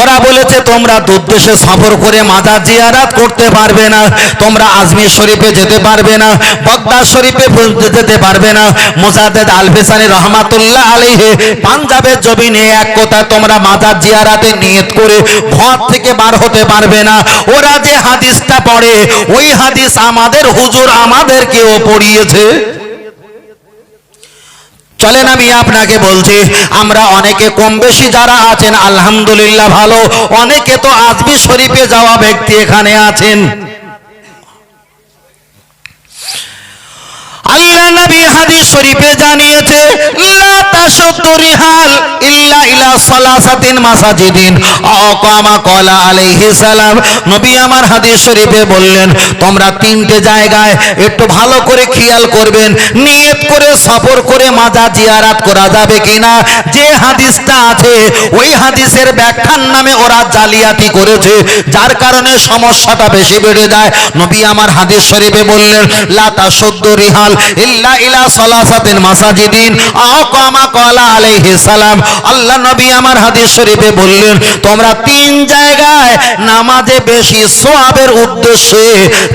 ওরা বলেছে, তোমরা দুর্দেশে সফর করে মাজার জিয়ারাত করতে পারবে না। তোমরা আজমির শরীফে যেতে পারবে না, বগদাদ শরীফে যেতে পারবে না। মুজাদ্দেদ আলফেসানি রহমাতুল্লাহ আলাইহি পাঞ্জাবের জমিনে এক কথা তোমরা মাজার জিয়ারাতে নিয়ত করে ঘর থেকে বার হতে পারবে না। ওরা যে হাদিসটা পড়ে, ওই হাদিস আমাদের হুজুর আমাদেরকেও পড়িয়েছে। চলেন আমি আপনাকে বলছি, আমরা অনেকে কম বেশি যারা আছেন, আলহামদুলিল্লাহ ভালো, অনেকে তো আজমি শরীফে যাওয়া ব্যক্তি এখানে আছেন। আল্লাহ নবী হাদিস শরীফে জানিয়েছে, লা তাশুদ্দু রিহাল ইল্লা ইলা সালাসাতিন মাসাজিদিন। আও কামা ক্বালা আলাইহিস সালাম, নবী আমার হাদিস শরীফে বললেন, তোমরা তিনটে জায়গায় একটু ভালো করে খেয়াল করবেন, নিয়ত করে সফর করে মাজার জিয়ারাত করা যাবে কিনা? যে হাদিসটা আছে, ওই হাদিসের ব্যাখ্যার নামে ওরা জালিয়াতি করেছে, যার কারণে সমস্যাটা বেশি বেড়ে যায়। নবী আমার হাদিস শরীফে বললেন, লা তাশুদ্দু রিহাল ইল্লা ইলা সালাসাতিন মাসাজিদিন। আও ক্বালা আলাইহিস সালাম। আল্লাহ নবী আমার হাদিস শরীফে বললেন, তোমরা তিন জায়গায় নামাজে বেশি সোয়াবের উদ্দেশ্যে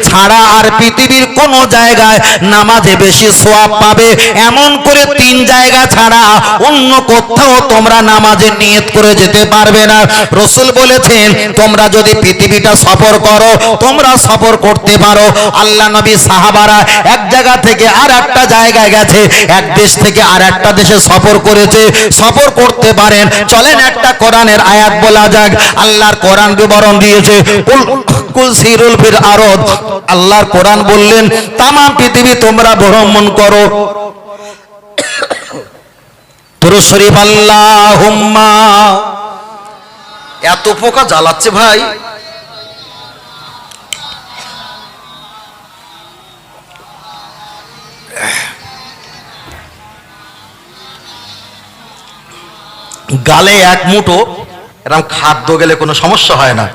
ছাড়া আর পৃথিবীর কোন জায়গায় নামাজে বেশি সোয়াব পাবে। এমন করে তিন জায়গা ছাড়া অন্য কোথাও তোমরা নামাজে নিয়ত করে যেতে পারবে না। রসুল বলেছেন, তোমরা যদি পৃথিবীটা সফর করো, তোমরা সফর করতে পারো। আল্লাহ নবী সাহাবারা এক জায়গা থেকে আর একটা জায়গায় গেছে। এক দেশ থেকে আর একটা দেশে সফর করেছে। সফর করতে পারেন। চলেন একটা কোরআনের আয়াত বলা যাক। আল্লাহর কোরআন বিবরণ দিয়েছে। কুল- কুল ফির আরদ। আল্লাহর কোরআন বললেন, তামাম পৃথিবী তোমরা ভ্রমণ করো। শরীফ আল্লাহ এত পোকা জ্বালাচ্ছে ভাই। গালে এক মুঠো এরকম খাদ্য গেলে কোনো সমস্যা হয় না।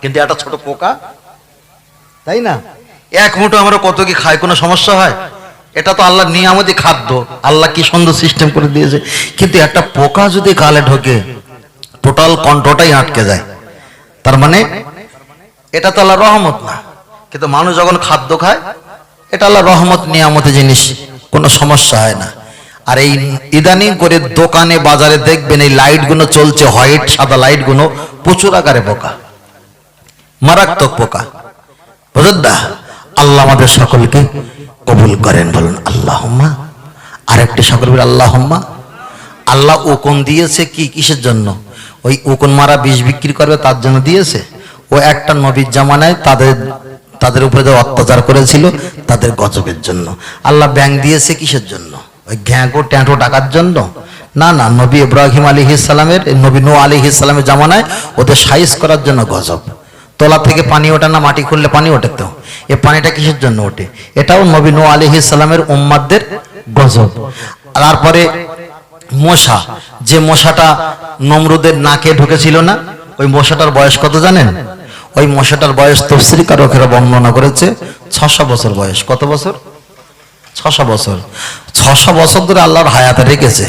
কিন্তু একটা ছোট পোকা, তাই না? এক মুঠো আমরা কত কি খাই, কোনো সমস্যা হয়? এটা তো আল্লাহ নিয়ামতি খাদ্য। আল্লাহ কি সুন্দর সিস্টেম করে দিয়েছে। কিন্তু একটা পোকা যদি গালে ঢোকে টোটাল কণ্ঠটাই আটকে যায়। তার মানে এটা তো আল্লাহ রহমত না। কিন্তু মানুষ যখন খাদ্য খায় এটা আল্লাহ রহমত নিয়ামতি জিনিস, কোনো সমস্যা হয় না। আর এই ইদানিং করে দোকানে, বাজারে দেখবেন এই লাইটগুলো চলছে, হোয়াইট, সাদা লাইটগুলো প্রচুর আকারে পোকা, মারাত্মক পোকা। বুঝদা আল্লাহ আমাদের সকলকে কবুল করেন, বলুন আল্লাহ আরেকটি সকল বলে আল্লাহ আল্লাহ উকুন দিয়েছে কি কিসের জন্য? ওই উকুন মারা বিষ বিক্রি করবে, তার জন্য দিয়েছে। ও একটা নবীর জামানায় তাদের তাদের উপরে যে অত্যাচার করেছিল তাদের গজবের জন্য। আল্লাহ ব্যাংক দিয়েছে কিসের জন্য? ওই ঘ্যাঁকো ট্যাঁটো টাকার জন্য? না না, নবী ইব্রাহিম আলী ইসলামের নবী নো আলী ইসলামের জামানায় ওদের সাইজ করার জন্য গজব। তলা থেকে পানি ওঠে না, মাটি খুললে পানি ওঠে তো? এ পানিটা কিসের জন্য ওঠে? এটাও নবী নো আলী ইসলামের উম্মাদদের গজব। তারপরে মশা। যে মশাটা নমরুদের নাকে ঢুকেছিল না, ওই মশাটার বয়স কত জানেন? ওই মশাটার বয়স তফসিল কারকেরা বর্ণনা করেছে ছশো বছর বয়স। কত বছর? ছশো বছর। ছশো বছর ধরে আল্লাহর হায়াতে রেখেছে।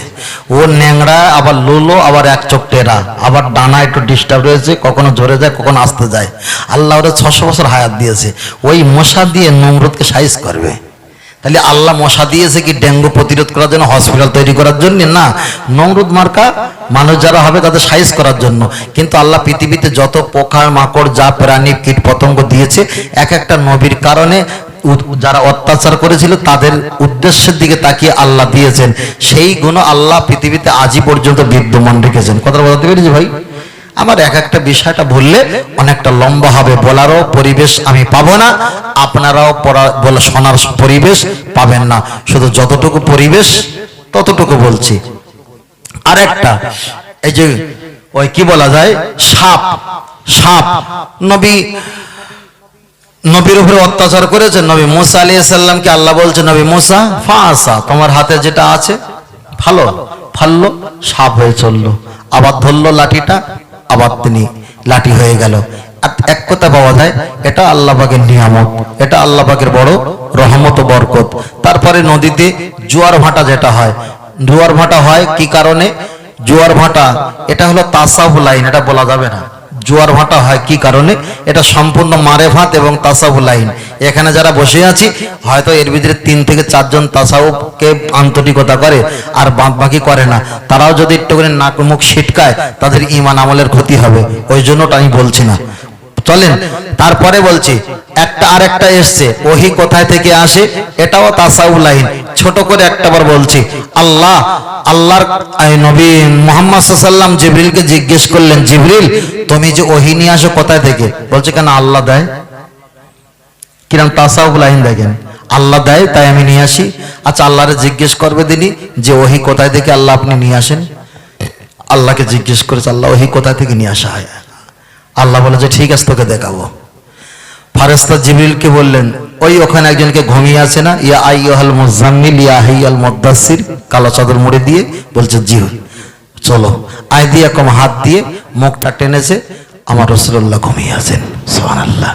ও ন্যাংরা, আবার লুলো, আবার এক চোখ টেরা। আবার ডানা একটু ডিস্টার্ব রয়েছে, কখনো ঝরে যায়, কখনো আসতে যায়। আল্লাহ ওরা ছশো বছর হায়াত দিয়েছে। ওই মশা দিয়ে নমরুদকে সাইজ করবে। তাহলে আল্লাহ মশা দিয়েছে কি ডেঙ্গু প্রতিরোধ করার জন্য হসপিটাল তৈরি করার জন্য? না, নমরুদ মার্কা মানুষ যারা হবে তাদের সাইজ করার জন্য। কিন্তু আল্লাহ পৃথিবীতে যত পোকা মাকড়, যা প্রাণী, কীট পতঙ্গ দিয়েছে, এক একটা নবীর কারণে যারা অত্যাচার করেছিল, তাদের উদ্দেশ্যের দিকে তাকিয়ে আল্লাহ দিয়েছেন। সেই গুণ আল্লাহ পৃথিবীতে আজই পর্যন্ত বিদ্যমান রেখেছেন। কথা বলতে পেরেছি ভাই? আমার এক একটা বিষয়টা বললে অনেকটা লম্বা হবে। বলারও পরিবেশ আমি পাবো না, আপনারাও বলে, শোনার পরিবেশ পাবেন না। শুধু যতটুকু পরিবেশ, ততটুকু বলছি। আর একটা এই যে, ওই কি বলা যায়? সাপ সাপ। নবী, নবীর উপরে অত্যাচার করেছে। নবী মোসা আলী সাল্লামকে আল্লাহ বলছে, নবী মোসা, ফাঁসা, তোমার হাতে যেটা আছে ভালো ফাললো, সাপ হয়ে চলল। আবার ধরলো লাঠিটা আবার তিনি লাঠি হয়ে গেল। এক কথা পাওয়া যায়, এটা আল্লাহবাগের নিয়ামত, এটা আল্লাহবাগের বড় রহমত বরকত। তারপরে নদীতে জোয়ার ভাটা যেটা হয়, জোয়ার ভাটা হয় কি কারণে? জোয়ার ভাটা, এটা হলো তাসাফ লাইন, এটা বলা যাবে না। জোয়ার ভাটা হয় কি কারণে? এটা সম্পূর্ণ মারে ভাত এবং তাসাউফ লাইন। এখানে যারা বসে আছি, হয়তো এর ভিতরে তিন থেকে চারজন তাসাউফকে আন্তরিকতা করে, আর বাদ বাকি করে না। তারাও যদি একটু করে নাক মুখ ছিটকায়, তাদের ইমান আমলের ক্ষতি হবে। ওই জন্যটা আমি বলছি না। চলেন, তারপরে বলছি, একটা আর একটা এসছে, ওহি কোথায় থেকে আসে? এটাও তাসাউ লাইন। ছোট করে একটাবার বলছি, আল্লাহ, আল্লাহর নবী মোহাম্মদ সাল্লাম জিবরিলকে জিজ্ঞেস করলেন, জিবরিল, তুমি যে ওহি নিয়ে আসো কোথায় থেকে? বলছে, কেন আল্লাহ দেয়? কিরম তাসাউ লাইন দেখেন, আল্লাহ দেয়, তাই আমি নিয়ে আসি। আচ্ছা আল্লাহরে জিজ্ঞেস করবে দিনই যে ওহি কোথায় থেকে আল্লাহ আপনি নিয়ে আসেন? আল্লাহকে জিজ্ঞেস করেছে, আল্লাহ, ওহি কোথায় থেকে নিয়ে আসা হয়? আল্লাহ বলে যে, ঠিক আছে, তোকে দেখাবো। ফারেস্তা জিবরিলকে বললেন, ওই ওখানে একজনকে ঘুমিয়ে আছে না? ইয়া আই আল মুজাম্মিল ইয়া হাই আল মুদাসসির। কালো চাদর মুড়ে দিয়ে বলছে, জি, চলো। আয় দিয়ে কম হাত দিয়ে মুখটা টেনেছে, আমার রসুল্লাহ ঘুমিয়ে আছেন। সুবহানাল্লাহ।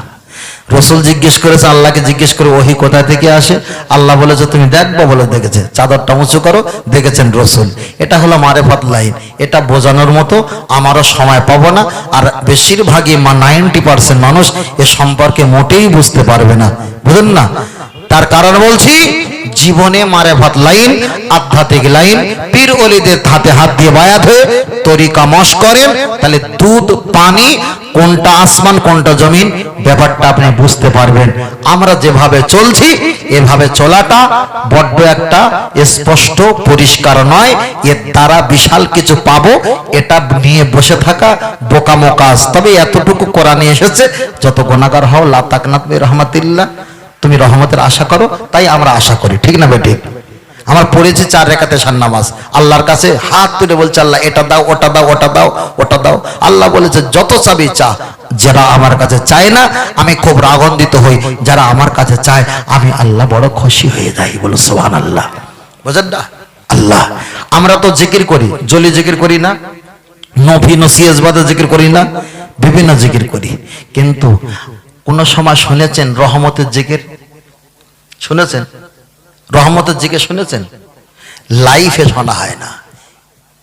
রসুল জিজ্ঞেস করেছে, আল্লাহকে জিজ্ঞেস করে ওহি কোথা থেকে আসে? আল্লাহ বলেছে, তুমি দেখব বলে দেখেছে। চাদরটা উঁচু করো, দেখেছেন রসুল। এটা হলো মারেফত লাইন। এটা বোঝানোর মতো আমারও সময় পাবো না, আর বেশিরভাগই মা নাইনটি পার্সেন্ট মানুষ এ সম্পর্কে মোটেই বুঝতে পারবে না। বুঝলেন না? তার কারণ বলছি, জীবনে মারে ভাত লাইন, আধ্যাত্মিক লাইন, পীর অলিদের হাতে হাত দিয়ে বায়াত হয়ে তরিকা মশ করেন। তাহলে দুধ, পানি, কোনটা আসমান, কোনটা জমিন, ব্যাপারটা আপনি বুঝতে পারবেন। আমরা যেভাবে চলছি, এভাবে চলাটা বড্ড একটা স্পষ্ট, পরিষ্কার নয়। এর দ্বারা বিশাল কিছু পাবো, এটা নিয়ে বসে থাকা বোকামো কাজ তবে এতটুকু কোরআনে এসেছে, যত গুণাগার হও লাতাকনাত রহমাতিল্লাহ। তুমি রহমতের আশা করো, তাই আমরা আশা করি। ঠিক না বেটি? আমার পড়েছে চার রেখাতে সার নামাজ। আল্লাহর কাছে হাত তুলে বলছে, আল্লাহ, এটা দাও, ওটা দাও ওটা দাও ওটা দাও। আল্লাহ বলেছে, যত চাবি চা, যারা আমার কাছে চায় না, আমি খুব রাগান্বিত হই। যারা আমার কাছে চায়, আমি আল্লাহ বড় খুশি হয়ে যাই। বলো সোহান আল্লাহ বুঝেন না? আল্লাহ, আমরা তো জিকির করি, জলি জিকির করি না নফি নসিয়াজবাদে জিকির করি না, বিভিন্ন জিকির করি। কিন্তু কোন সময় শুনেছেন রহমতের জিকির? শুনেছেন? রহমতের জিকির শুনেছেন? লাইফে শোনা হয় না।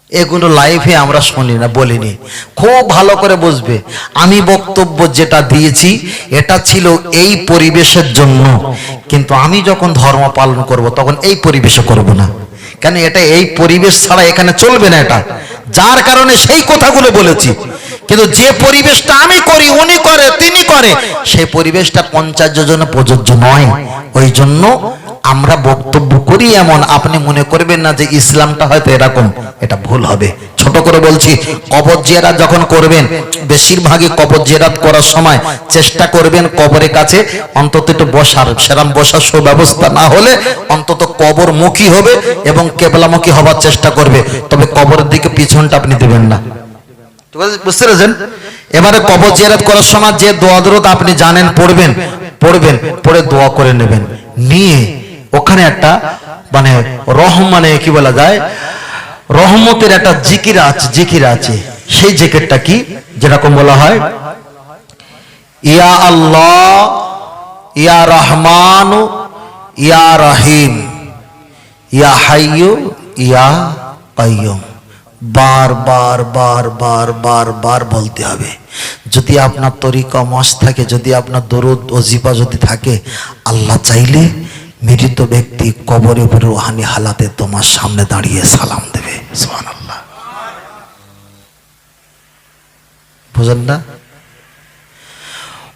এগুলো লাইফে আমরা শুনি না, বলিনি। খুব ভালো করে বুঝবে। আমি বক্তব্য যেটা দিয়েছি, এটা ছিল এই পরিবেশের জন্য। কিন্তু আমি যখন ধর্ম পালন করব, তখন এই পরিবেশে করব না। কেন এটা এই পরিবেশ ছাড়া এখানে চলবে না এটা? যার কারণে সেই কথাগুলো বলেছি। কিন্তু যে পরিবেশটা আমি করি, উনি করে, তিনি করে, সেই পরিবেশটা পঞ্চাশ জনে প্রযোজ্য নয়। ওই জন্য আমরা বক্তব্য করি এমন, আপনি মনে করবেন না যে ইসলামটা হয়তো এরকম, এটা ভুল হবে। ছোট করে বলছি, কবর জিয়ারাত যখন করবেন, বেশিরভাগই কবর জিয়ারাত করার সময় চেষ্টা করবেন কবরের কাছে অন্তত একটু বসার, সেরাম বসার সুব্যবস্থা না হলে অন্তত কবর মুখী হবে এবং কেবলামুখী হবার চেষ্টা করবে। তবে কবরের দিকে পিছনটা আপনি দেবেন না? বুঝতে পেরেছেন? এবারে কবর জিয়ারত করার সময় যে দোয়া দরদ আপনি জানেন, পড়বেন পড়বেন, পড়ে দোয়া করে নেবেন। নিয়ে ওখানে একটা মানে রহম মানে কি বলা যায়? রহমতের একটা জিকির আছে জিকির আছে। সেই জিকিরটা কি? যেরকম বলা হয়, ইয়া আল্লাহ, ইয়া রহমান, ইয়া রহিম, ইয়া হাইয়ু, ইয়া কাইয়ুম। বার বার বার বার বার বার বলতে হবে। যদি আপনার তরিকা মস থাকে, যদি আপনার দরুদ অজিফা যদি থাকে, আল্লাহ চাইলে মৃত ব্যক্তি কবরে উপরে রোহানি হালাতে তোমার সামনে দাঁড়িয়ে সালাম দেবে। সোহান আল্লাহ বুঝেন না?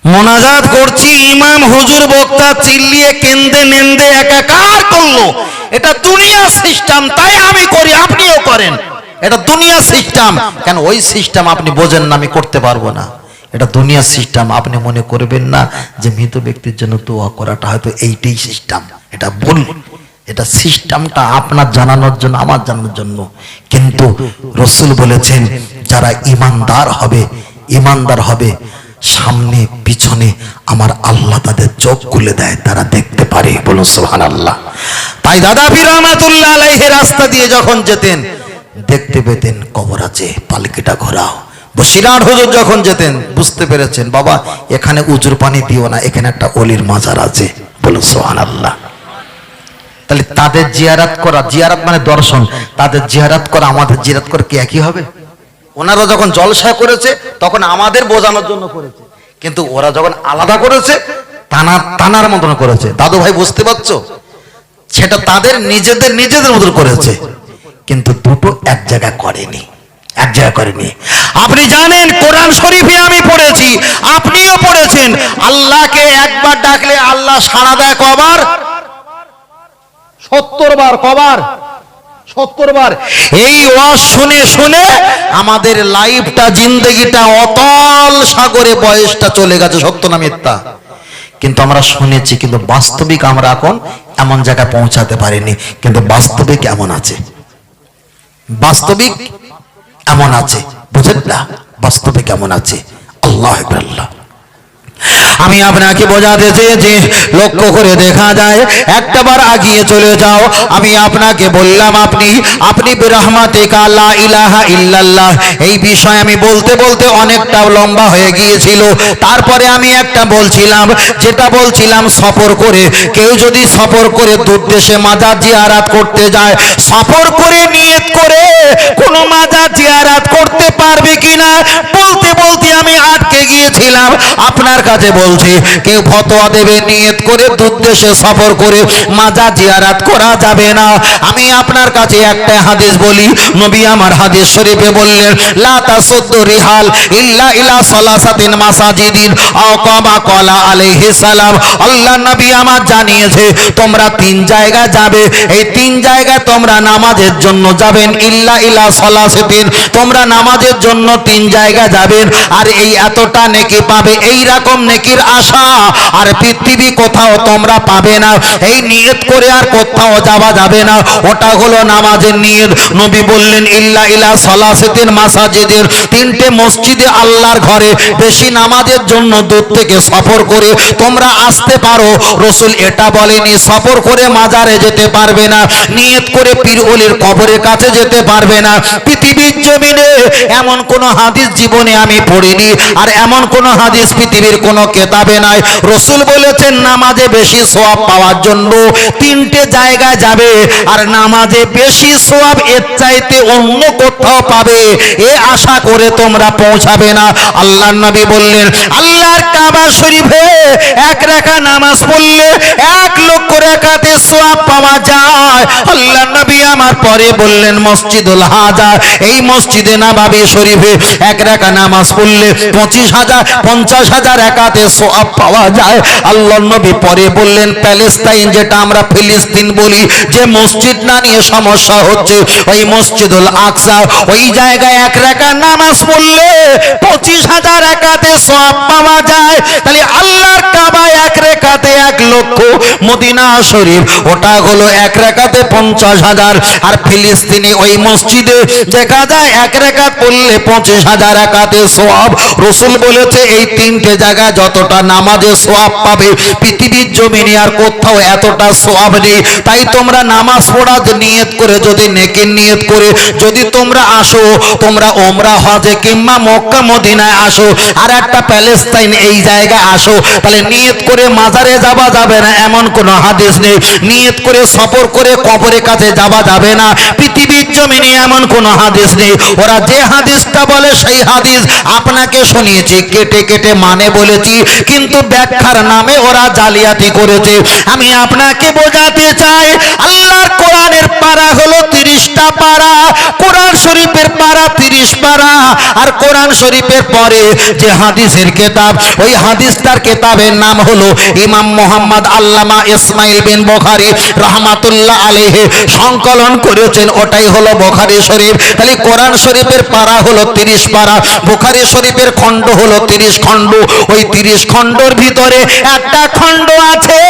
মোনাজাত করছি, ইমাম, হুজুর, বক্তা, চিল্লিয়ে, কেন্দে, নেন্দে, একাকার করল। এটা দুনিয়া সিস্টেম, তাই আমি করি, আপনিও করেন। এটা দুনিয়া সিস্টেম। কেন ওই সিস্টেম আপনি বোঝেন না, আমি করতে পারব না। এটা দুনিয়া সিস্টেম, আপনি মনে করবেন না যে মৃত ব্যক্তির জন্য দোয়া করাটা হয়তো এইটাই সিস্টেম। এটা ভুল। এটা সিস্টেমটা আপনার জানানোর জন্য, আমার জানানোর জন্য। কিন্তু রসুল বলেছেন, যারা ইমানদার হবে ইমানদার হবে, সামনে, পিছনে আমার আল্লাহ তাদের চোখ খুলে দেয়, তারা দেখতে পারে। বলুন সোহান আল্লাহ তাই দাদা পীর রহমাতুল্লাহ রাস্তা দিয়ে যখন যেতেন দেখতে পেতেন কবর আছে, পালকিটা ঘোরাও। বসিরাট হুজুর যখন যেতেন, বুঝতে পেরেছেন, বাবা, এখানে উজুর পানি দিও না, এখানে একটা অলির মাজার আছে। বলুন সোহান আল্লাহ তাহলে তাদের জিয়ারাত করা, জিয়ারাত মানে দর্শন। তাদের জিয়ারাত করা, আমাদের জিয়ারাত করা কি একই হবে? ওনারা যখন জলসা করেছে, তখন আমাদের বোঝানোর জন্য করেছে। কিন্তু ওরা যখন আলাদা করেছে টানা টানার মতন করেছে। দাদু ভাই বুঝতে পারছ? সেটা তাদের নিজেদের নিজেদের মতন করেছে। কিন্তু দুটো এক জায়গায় করেনি। এক জায়গায় করেনি। আপনি জানেন, কোরআন শরীফে আমি পড়েছি, আপনিও পড়েছেন। আল্লাহকে একবার ডাকলে আল্লাহ সাড়া দেয় কবার? সত্তর বার কবার? সত্তর বার এই ওয়াজ শুনে শুনে আমাদের লাইফটা, জিন্দগিটা অতল সাগরে বয়সটা চলে গেছে, সত্য না মিথ্যা? কিন্তু আমরা শুনেছি, কিন্তু বাস্তবিক আমরা এখন এমন জায়গায় পৌঁছাতে পারিনি, কিন্তু বাস্তবিক এমন আছে। বাস্তবিক এমন আছে? বুঝেন না বাস্তবিক এমন আছে? আল্লাহ আল্লাহ আমি আপনাকে বোঝাতে চেয়েছি, লক্ষ্য করে দেখা যায় একটা বার আগিয়ে চলে যাও। আমি আপনাকে বললাম, আপনি আপনি বিরহমাতে কালা ইলাহা ইল্লাল্লাহ। এই বিষয় আমি বলতে বলতে অনেকটা লম্বা হয়ে গিয়েছিল। তারপরে আমি একটা বলছিলাম, যেটা বলছিলাম, সফর করে। কেউ যদি সফর করে দূর দেশে মাজার জিয়ারাত করতে যায়, সফর করে নিয়ত করে কোনো মাজার জিয়ারাত করতে পারবে কিনা? আমি আটকে গিয়েছিলাম। আপনার কাছে বলছি, কেউ ফতোয়া দেবে, নিয়ত করে, দুর্দেশে সফর করে মাজা জিয়ারাত করা যাবে না। আমি আপনার কাছে একটা হাদিস বলি, নবী আমার হাদিস শরীফে বললেন, লা তাসুদ্দু রিহাল ইল্লা ইলা সালাসাতিন মাসাজিদিন কামা ক্বালা আলাইহিস সালাম। আল্লাহ নবী আমার জানিয়েছে, তোমরা তিন জায়গা যাবে। এই তিন জায়গায় তোমরা নামাজের জন্য যাবেন। ইল্লা ইলা সালাসাতিন, তোমরা নামাজের জন্য তিন জায়গা যাবেন। আর এই এতটা নেকি পাবে, এই রকম নেকির আশা। আর পৃথিবী কোথাও তোমরা পাবে না। এই নিয়ত করে আর কোথাও যাওয়া যাবে না। ওটা হলো নামাজের নিয়ত। নবী বললেন, ইল্লা ইলা সলাসেতের মাসাজিদের। তিনটে মসজিদে আল্লাহর ঘরে বেশি নামাজের জন্য দূর থেকে সফর করে তোমরা আসতে পারো। রসুল এটা বলেনি, সফর করে মাজারে যেতে পারবে না। নিয়ত করে পীর কবরের কাছে যেতে পারবে না। পৃথিবীর জমিনে এমন কোন হাদিস জীবনে আমি পড়িনি। আর এমন কোন হাদিস পৃথিবীর কোন কেতাবে নাই। রসুল বলেছেন, নামাজে বেশি সোয়াব পাওয়ার জন্য তিনটে জায়গায় যাবে। আর নামাজে বেশি সোয়াব এর চাইতে অন্য কোথাও পাবে। এ আশা করে তোমরা পৌঁছাবে না। আল্লাহ নবী বললেন, আল্লাহর কাবা শরীফে এক রেখা নামাজ পড়লে এক লক্ষ রেখাতে সোয়াব পাওয়া যায়। আল্লাহ নবী আমার পরে বললেন, মসজিদুল হাজার এই মসজিদে নাবাবি শরীফে এক রেখা নামাজ পড়লে পঁচিশ হাজার, পঞ্চাশ হাজার একাতে সোয়াব পাওয়া যায়। আল্লাহ নবী পরে বললেন, প্যালেস্তাইন যেটা আমরা ফিলিস্তিন বলি, যে মসজিদ না নিয়ে সমস্যা হচ্ছে, ওই মসজিদুল আকসা, ওই জায়গায় এক রেখা নামাজ পড়লে পঁচিশ হাজার একাতে সোয়াব পাওয়া যায়। তাহলে আল্লাহর কাবা এক রেখাতে এক লক্ষ মদিনা শরীফ, ওটা হলো এক রেখাতে পঞ্চাশ হাজার। আর ফিলিস্তিনি ওই মসজিদে দেখা যায়, এক রেখাত পড়লে পঁচিশ হাজার একাতে সোয়াব রসুল বলেছে, এই তিনটে জায়গা যতটা নামাজে সোয়াব পাবে, পৃথিবীর জমিনে আর কোথাও এতটা সোয়াব নেই। তাই তোমরা নামাজ পড়া নিয়ত করে, যদি নেকের নিয়ত করে, যদি তোমরা আসো, তোমরা ওমরা, হজে কিংবা মক্কা, মদিনায় আসো, আর একটা প্যালেস্তাইন এই জায়গায় আসো, তাহলে নিয়ত করে মাজারে যাওয়া যাবে না, এমন কোন হাদিস নেই। নিয়ত করে সফর করে কবরের কাছে যাওয়া যাবে না, পৃথিবীর জমিনে এমন কোন হাদিস নেই। ওরা যে হাদিসটা বলে, সেই হাদিস আপনাকে শুনিয়েছি, কেটে কেটে মানে বলেছি, কিন্তু ব্যাখ্যার নামে ওরা জালিয়াতি করেছে। আমি আপনাকে বোঝাতে চাই আল্লাহর কোরআনের পারা হলো তিরিশটা পারা কোরআন শরীফের পারা তিরিশ পারা আর কোরআন শরীফের পরে যে হাদিসের কেতাব, ওই হাদিসটার কেতাবের নাম হলো ইমাম মোহাম্মদ আল্লামা ইসমাইল বিন বখারি রহমাতুল্লাহ আলেহে সংকলন করেছেন, ওটাই হলো বখারি শরীফ। তাহলে কোরআন শরীফের পারা হলো তিরিশ পারা বুখারি শরীফের খণ্ড হলো তিরিশ খণ্ড। ওই তিরিশ খণ্ডর ভিতরে একটা খণ্ড আছে,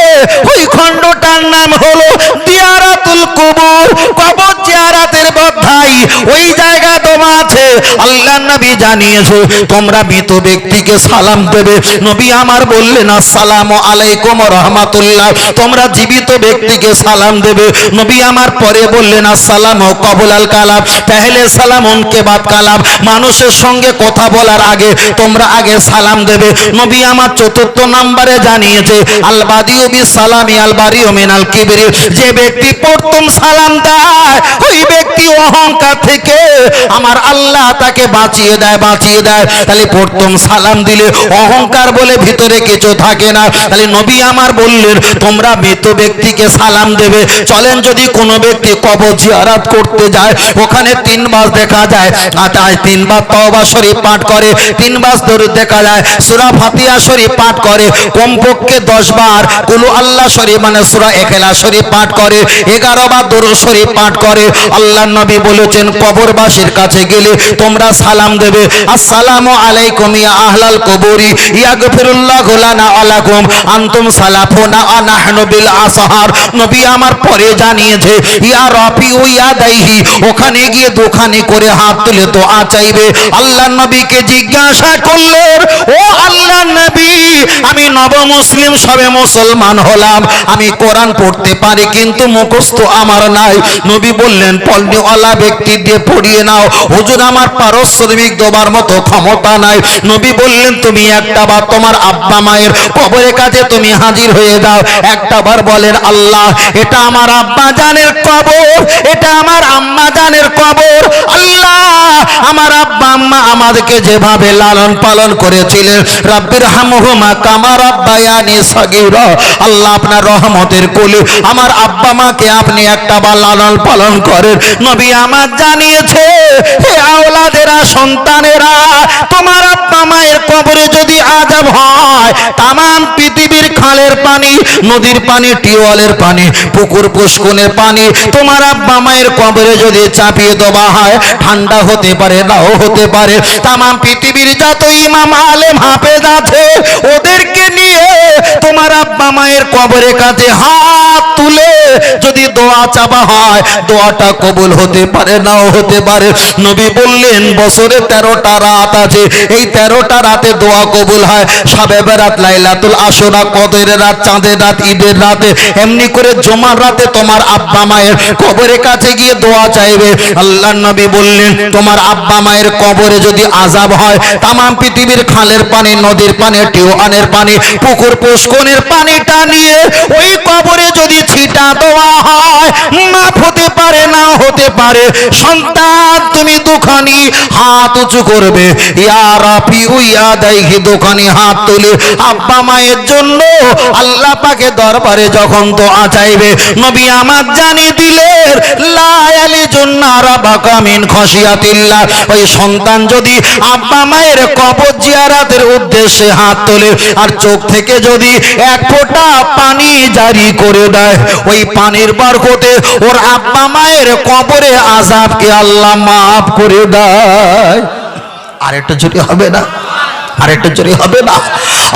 ওই খণ্ডটার নাম হলো দিয়ারা কুবুর জিয়ারাতের বদ্ধাই ওই আল্লাহ নবী জানিয়েছে, তোমরা মৃত ব্যক্তিকে সালাম দেবে। নবী আমার বললেন, আসসালামু আলাইকুম রহমাতুল্লাহ। তোমরা জীবিত ব্যক্তিকে সালাম দেবে। নবী আমার পরে বললেন, আসসালাম কবুলাল কালাম। পেহলে সালাম উনকে বাদ কালাম। মানুষের সঙ্গে কথা বলার আগে তোমরা আগে সালাম দেবে। নবী আমার চতুর্থ নম্বরে জানিয়েছে আলবাদিও বি সালামি আলবারিও মিনাল কিবরি। যে ব্যক্তি প্রথম সালাম দেয়, ওই ব্যক্তি অহংকার থেকে আমার আল্লাহ তাকে বাঁচিয়ে দেয় বাঁচিয়ে দেয়। তাহলে প্রথম সালাম দিলে অহংকার বলে ভিতরে কিছু থাকে না। তাহলে নবী আমার বললেন, তোমরা মৃত ব্যক্তিকে সালাম দেবে। চলেন যদি কোনো ব্যক্তি কবর জিয়ারাত করতে যায়, ওখানে তিনবার দেখা যায়। আটায় তিনবার তওবা শরীফ পাঠ করে তিনবার ধরে দেখা যায়। সূরা ফাতিহা শরীফ পাঠ করে, কমপক্ষে দশ বার কুলু আল্লাহ শরীফ মানে সূরা এখলা শরীফ পাঠ করে, এগারো বার দরুদ শরীফ পাঠ করে। আল্লাহ নবী বলেছেন, কবরবাসীর কাছে গেলে তোমরা সালাম দেবে। আসসালামু আলাইকুম ইয়া আহলাল কবরি, ইয়াগফিরুল্লাহু লানা আলাকুম। আনতুম সালাফুনা আনাহনু বিল আসহার। নবী আমার পরে জানিয়েছে, ইয়া রাফি ও ইয়া দাইহি, ওখানে গিয়ে দোকানে করে হাত তুলে তো চাইবে। আল্লাহ নবীকে জিজ্ঞাসা করলেন, ও আল্লাহ নবী, আমি নব মুসলিম সবে মুসলমান হলাম। আমি কোরআন পড়তে পারি, কিন্তু মুখস্থ আমার নাই। নবী বললেন, পল্লীওয়ালা ব্যক্তি দিয়ে পড়িয়ে নাও। হুজুর আমার পারস্যমিক দেবার মতো ক্ষমতা নাই। নবী বললেন, তুমি একটা বার তোমার আব্বা মায়ের কবরের কাছে তুমি হাজির হয়ে যাও। একটা বার বলেন, আল্লাহ, এটা আমার আব্বা জানের কবর, এটা আমার আম্মা জানের কবর। আল্লাহ, আমার আব্বা আম্মা আমাদেরকে যেভাবে লালন পালন করেছিলেন, রাব্বির হামহুমা কামার আব্বায়ানি আল্লাহ, আপনার রহমতের কোলে, আমার আব্বা মাকে আপনি একটা বার লালন পালন করেন। নবী আমার জানিয়েছে, হে আওলাদেরা সন্তানেরা, তোমার আব্বা মায়ের কবরে যদি আজাব হয় তাম পৃথিবীর খালের পানি, নদীর পানি, টিউবওয়েলের পানি, পুকুর পুষ্কুনের পানি, তোমার আব্বা মায়ের কবরে যদি চাপিয়ে দেওয়া হয়, ঠান্ডা হতে পারে নাও হতে পারে তাম পৃথিবীর যত ইমাম, আলেম, হাফেজ আছে, ওদেরকে নিয়ে তোমার আব্বা মায়ের কবরে কাছে হাত তুলে যদি দোয়া চাপা হয়, দোয়াটা কবুল হতে পারে, নাও হতে পারে। নবী বললেন, বছরে তেরোটা রাত আছে। এই তেরোটা রাতে দোয়া কবুল হয়। সবে বেরাত লাইলাতুল আসরা কদের রাত, চাঁদের রাত, ঈদের রাতে। এমনি করে জমার রাতে তোমার আব্বা মায়ের কবরের কাছে গিয়ে দোয়া চাইবে। আল্লাহ নবী বললেন, তোমার আব্বা মায়ের কবরে যদি আজাব হয় তাম পৃথিবীর খালের পানি, নদীর পানি টিউআনের পানি, পুকুর পুষ্কনের পানিটা নিয়ে ওই কবরে যদি ছিটা দেওয়া হয়, মাফ হতে পারে না হতে পারে। সন্তান, তুমি দুখানি হাত উঁচু করবে। ইয়া রাফি উইয়া দাইহি দোকানি হাত তুলে। আব্বা মায়ের জন্য আল্লাহ পাকে দরবারে যখন তো চাইবে, নবী আমার জানি দিলেন লায়ালি জুন্নারা বাকামিন খসিয়াতিল্লাহ ওই সন্তান যদি আব্বা মায়ের কবর জিয়ারাতের উদ্দেশ্যে হাত তোলে, আর চোখ থেকে যদি এক ফোঁটা পানি জারি করে দেয়, ওই পানির বরকতে ওর আব্বা মায়ের কবরে আজাবকে আল্লাহ মাফ করে দেয়। আর একটু ছুটি হবে না? আর একটু হবে না?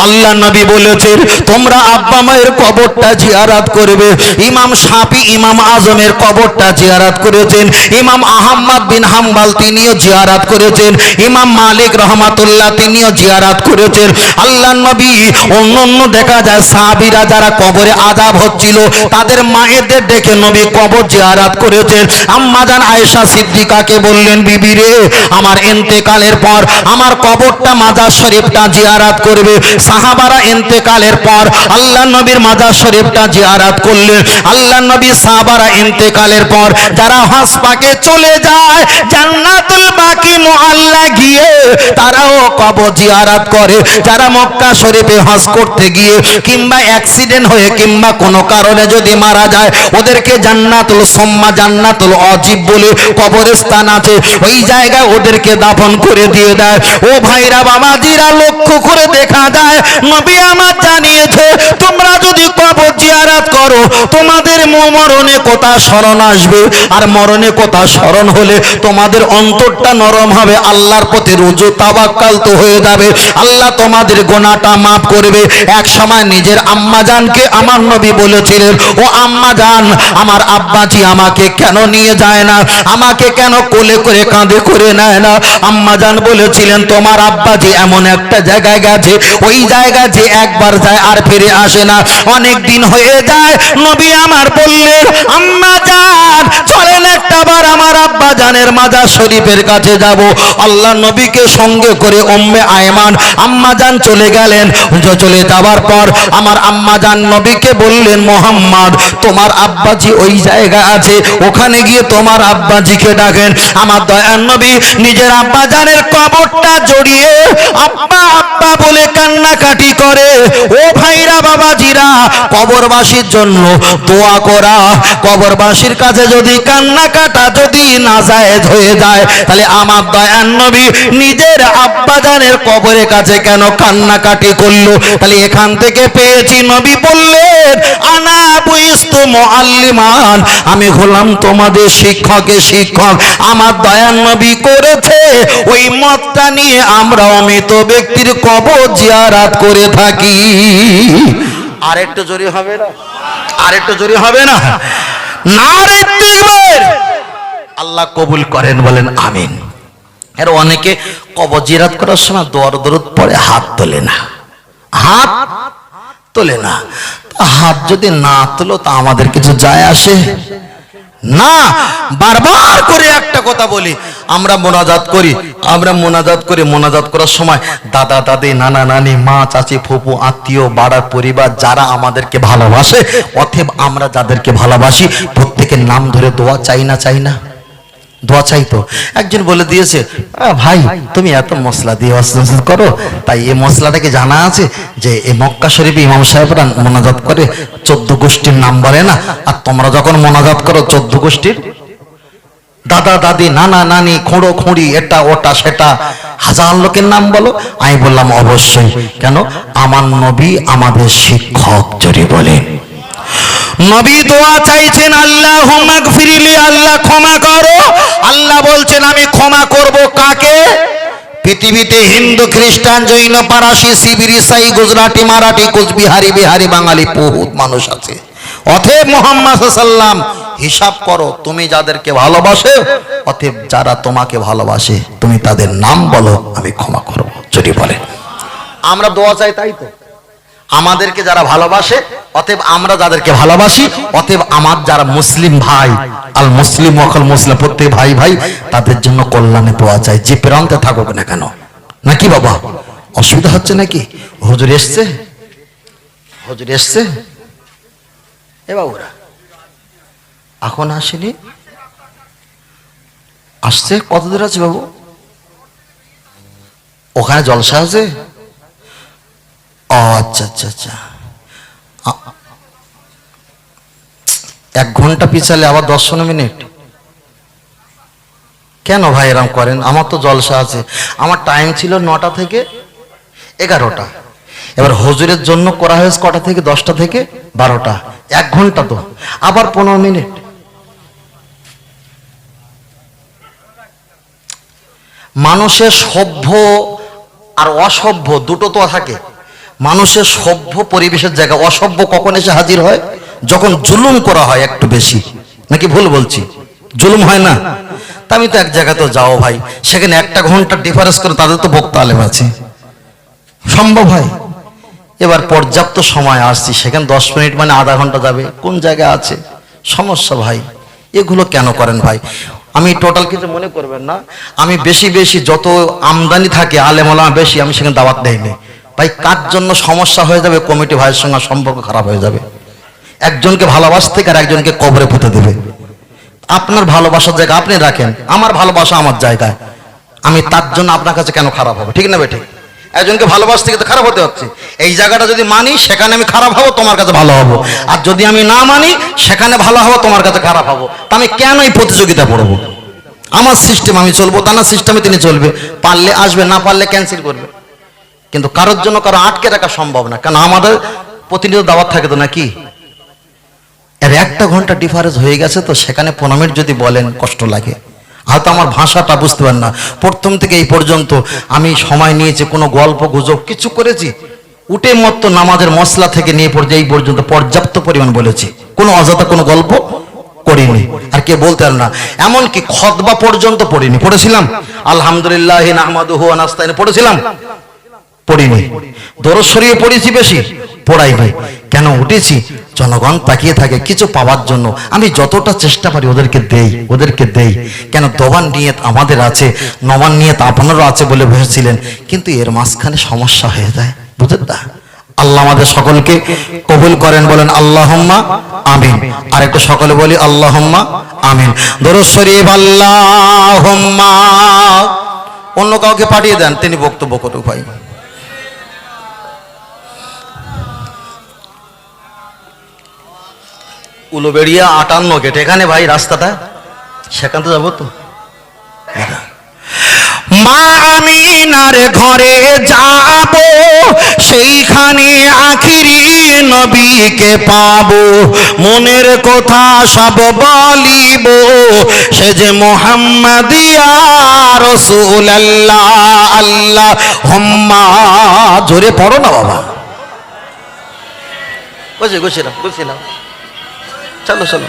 আল্লাহ নবী বলেছেন, তোমরা আব্বা মায়ের কবরটা জিয়ারাত করবে। ইমাম শাফি, ইমাম আজমের কবরটা জিয়ারাত করেছেন। ইমাম আহম্মদ বিন হাম্বাল তিনিও জিয়ারাত করেছেন। ইমাম মালিক রহমাতুল্লাহ তিনিও জিয়ারাত করেছেন। আল্লাহ নবী অন্য অন্য দেখা যায়, সাহাবিরা যারা কবরে আজাব হচ্ছিল, তাদের মায়েদের ডেকে নবী কবর জিয়ারাত করেছেন। আম্মাজান আয়েশা সিদ্দিকাকে বললেন, বিবি রে, আমার এন্তেকালের পর আমার কবরটা মাজার শরীফটা জিয়ারাত করবে। সাহাবারা ইন্তেকালের পর আল্লাহ নবীর মাজার শরীফটা জিয়ারাত করলেন আল্লাহ নবী সাহাবারা ইন্তেকালের পর যারা হজ পাকে চলে যায়, জান্নাতুল বাকি মুআল্লা গিয়ে তারাও কবর জিয়ারাত করে। যারা মক্কা শরীফে হজ করতে গিয়ে কিংবা অ্যাক্সিডেন্ট হয়ে কিংবা কোনো কারণে যদি মারা যায়, ওদেরকে জান্নাতুল সম্মা, জান্নাতুল অজীব বলে কবরস্থান আছে। ওই জায়গায় ওদেরকে দাফন করে দিয়ে দেয়। ও ভাইরা বাবাজিরা লক্ষ্য করে দেখা যায়, নবী আমার জানিয়েছে, তোমরা যদি কবর জিয়ারাত করো, তোমাদের মরণে কথা স্মরণ আসবে। আর মরণে কথা স্মরণ হলে তোমাদের অন্তরটা নরম হবে, আল্লাহর প্রতি রুজু তাবাক্কাল তো হয়ে যাবে। আল্লাহ তোমাদের গোনাটা মাফ করবে। এক সময় নিজের আম্মাজানকে আমার নবী বলেছিলেন, ও আম্মাজান আমার আব্বাজি আমাকে কেন নিয়ে যায় না? আমাকে কেন কোলে করে কাঁধে করে নেয় না? আম্মাজান বলেছিলেন, তোমার আব্বাজি এমন একটা জায়গায় গেছে, ওই জায়গায় যে একবার যায় আর ফিরে আসে না। অনেক দিন হয়ে যায়, নবী আমার বললেন, আম্মা জান, চলেন একটা বার আমার আব্বা জানের মাজার শরীফের কাছে যাব। আল্লাহ নবীকে সঙ্গে করে উম্মে আয়মান, আম্মা জান চলে গেলেন। চলে যাবার পর আমার আম্মা জান নবীকে বললেন, মোহাম্মদ, তোমার আব্বাজি ওই জায়গা আছে, ওখানে গিয়ে তোমার আব্বাজিকে ডাকেন। আমার দয়ার নবী নিজের আব্বা জানের কবরটা জড়িয়ে আব্বা আব্বা বলে কান্নাকাটি করে। ও ভাইরা, বাবাজিরা, কবরবাসীর জন্য দোয়া করা। কাছে যদি কান্নাকাটা যদি হয়ে যায়, তাহলে আমার কবরের কাছে কেন কান্নাকাটি করল? তাহলে এখান থেকে পেয়েছি নবী বললেন, আনা বুইস্তু আমি হলাম তোমাদের শিক্ষকের শিক্ষক। আমার দয়ার নবী করেছে। ওই মতটা নিয়ে আমরা অমিত ব্যক্তির কবর জিয়ারাত করে থাকি। আর একটু জোরে হবে না? আর একটু জোরে হবে না? আল্লাহ কবুল করেন, বলেন আমিন। এর অনেকে কবর জিয়ারাত করার সময় দর দরদ পরে হাত তোলে না। হাত তোলে না। হাত যদি না তোলো, তা আমাদের কিছু যায় আসে? না, বারবার করে একটা কথা বলি, আমরা মোনাজাত করি, আমরা মোনাজাত করি, মোনাজাত করার সময় দাদা, দাদি, নানা, নানি, মা, চাচি, ফুপু, আত্মীয়, বাড়ার পরিবার, যারা আমাদেরকে ভালোবাসে অথব আমরা যাদেরকে ভালোবাসি, প্রত্যেকের নাম ধরে দোয়া চাই না চাই না। দোয়া চাই তো একজন বলে দিয়েছে ভাই, তুমি এত মশলা দিয়ে ওয়াসওয়াস করো। তাই এই মশলাটা কি জানা আছে যে এই মক্কা শরীফে ইমাম সাহেবরা মোনাজাত করে চোদ্দ গোষ্ঠীর নাম বলে না? আর তোমরা যখন মোনাজাত করো চোদ্দ গোষ্ঠীর, দাদা, দাদি, নানা, নানি, খুঁড়ো, খুঁড়ি, এটা, ওটা, সেটা, হাজার লোকের নাম বলো? আমি বললাম, অবশ্যই। কেন? আমার নবী আমাদের শিক্ষক জড়ি বলেন। নবী দোয়া চাইছেন আল্লাহ বলছেন, আমি ক্ষমা করব কাকে? পৃথিবীতে হিন্দু, খ্রিস্টান, জৈন পারাসি শিবির ইসাই, গুজরাটি, মারাঠি, কোচবিহারি, বিহারি, বাঙালি, বহুত মানুষ আছে। অথব মোহাম্মদ সাল্লাম, হিসাব করো, তুমি যাদেরকে ভালোবাসে, অতএব যারা তোমাকে ভালোবাসে, তুমি তাদের নাম বলো, আমি ক্ষমা করব। যদি বলে। আমরা দোয়া চাই, তাই তো? আমাদেরকে যারা ভালোবাসে, অতএব আমরা যাদেরকে ভালোবাসি, অতএব আমার যারা মুসলিম ভাই, আল মুসলিম অকল মুসলিম, প্রত্যেক ভাই ভাই, তাদের জন্য কল্যাণে পাওয়া যায় যে প্রান্তে থাকুক না কেন। নাকি বাবা? অসুবিধা হচ্ছে নাকি? হুজুর এসছে? হুজুর এসছে? এ বাবুরা, এখন আসেনি? আসছে? কত দূর আছে বাবু? ওখানে জলসা আছে? আচ্ছা আচ্ছা আচ্ছা। এক ঘণ্টা পিছালে আবার দশ পনেরো মিনিট কেন ভাই এরম করেন? আমার তো জলসা আছে। আমার টাইম ছিল নটা থেকে এগারোটা। এবার হজুরের জন্য করা হয়েছে কটা থেকে? দশটা থেকে বারোটা। এক ঘণ্টা তো। আবার পনেরো মিনিট মানুষের সভ্য আর অসভ্য দুটো তো থাকে। মানুষের সভ্য পরিবেশের জায়গা, অসভ্য কখন এসে হাজির হয়? যখন জুলুম করা হয় একটু বেশি। নাকি ভুল বলছি? জুলুম হয় না? তা আমি তো এক জায়গাতে যাও ভাই। সেখানে একটা ঘণ্টা ডিফারেন্স করে তাদের তো বক্তা আলেম আছে। সম্ভব হয়? এবার পর্যাপ্ত সময় আসছি। সেখানে দশ মিনিট মানে আধা ঘণ্টা যাবে। কোন জায়গায় আছে? সমস্যা ভাই। এগুলো কেন করেন ভাই? আমি টোটাল কিছু মনে করবেন না। আমি বেশি বেশি যত আমদানি থাকে আলেমলা বেশি, আমি সেখানে দাওয়াত দেয়নি ভাই, কার জন্য সমস্যা হয়ে যাবে? কমিটি ভাইয়ের সঙ্গে সম্পর্ক খারাপ হয়ে যাবে। একজনকে ভালোবাসতে আর একজনকে কবরে পুঁতে দেবে। আপনার ভালোবাসার জায়গা আপনি রাখেন, আমার ভালোবাসা আমার জায়গায়। আমি তার জন্য আপনার কাছে কেন খারাপ হবে? ঠিক না বেঠিক একজনকে ভালোবাসতে গিয়ে তো খারাপ হতে হচ্ছে। এই জায়গাটা যদি মানি, সেখানে আমি খারাপ হব, তোমার কাছে ভালো হব। আর যদি আমি না মানি, সেখানে ভালো হব, তোমার কাছে খারাপ হব। তা আমি কেন এই প্রতিযোগিতা পড়ব? আমার সিস্টেম আমি চলবো তা না সিস্টেমে তিনি চলবে। পারলে আসবে, না পারলে ক্যান্সেল করবে। কিন্তু কারোর জন্য কারও আটকে রাখা সম্ভব না। কারণ আমাদের প্রতিনিয়ত দাওয়াত থাকে তো নাকি? এর একটা ঘণ্টা ডিফারেন্স হয়ে গেছে তো সেখানে পনেরো মিনিট যদি বলেন কষ্ট লাগে। হয়তো আমার ভাষাটা বুঝতে পারেন না। প্রথম থেকে এই পর্যন্ত আমি সময় নিয়েছি, কোনো গল্প, গুজব কিছু করেছি। উঠে মত নামাজের মশলা থেকে নিয়ে পর্যায়ে এই পর্যন্ত পর্যাপ্ত পরিমাণ বলেছি। কোনো অযথা কোনো গল্প করিনি। আর কে বলতে পারেন না। এমনকি খতবা পর্যন্ত পড়িনি। পড়েছিলাম? আলহামদুলিল্লাহ পড়েছিলাম? পড়িনি। দরজ সরিয়ে পড়েছি বেশি পড়াইনি কেন উঠেছি? জনগণ তাকিয়ে থাকে, কিছু পাওয়ার জন্য। আমি যতটা চেষ্টা পারি ওদেরকে দেই ওদেরকে দেই। কেন দবান নিয়ত আমাদের আছে, নবান নিয়ত আপনারও আছে বলে বসেছিলেন কিন্তু এর মাঝখানে সমস্যা হয়ে যায় বুঝলেন না? আল্লাহ আমাদের সকলকে কবুল করেন, বলেন আল্লাহম্মা আমিন। আর একটু সকলে বলি আল্লাহম্মা আমিন। দরজ শরীফ অন্য কাউকে পাঠিয়ে দেন, তিনি বক্তব্য করুক ভাই। উলোবেড়িয়া আটান্ন গেট। এখানে ভাই রাস্তাটা, সেখান তো যাব তো। মা আমিনার ঘরে যাব, সেইখানে আখিরি নবীকে পাবো। মনের কথা সব বলিব, সে যে মোহাম্মদিয়া রসুল আল্লাহ আল্লাহ হম্মা। জোরে পড়ো না বাবা। বুঝছি বুঝছিলাম বুঝছিলাম চলো চলো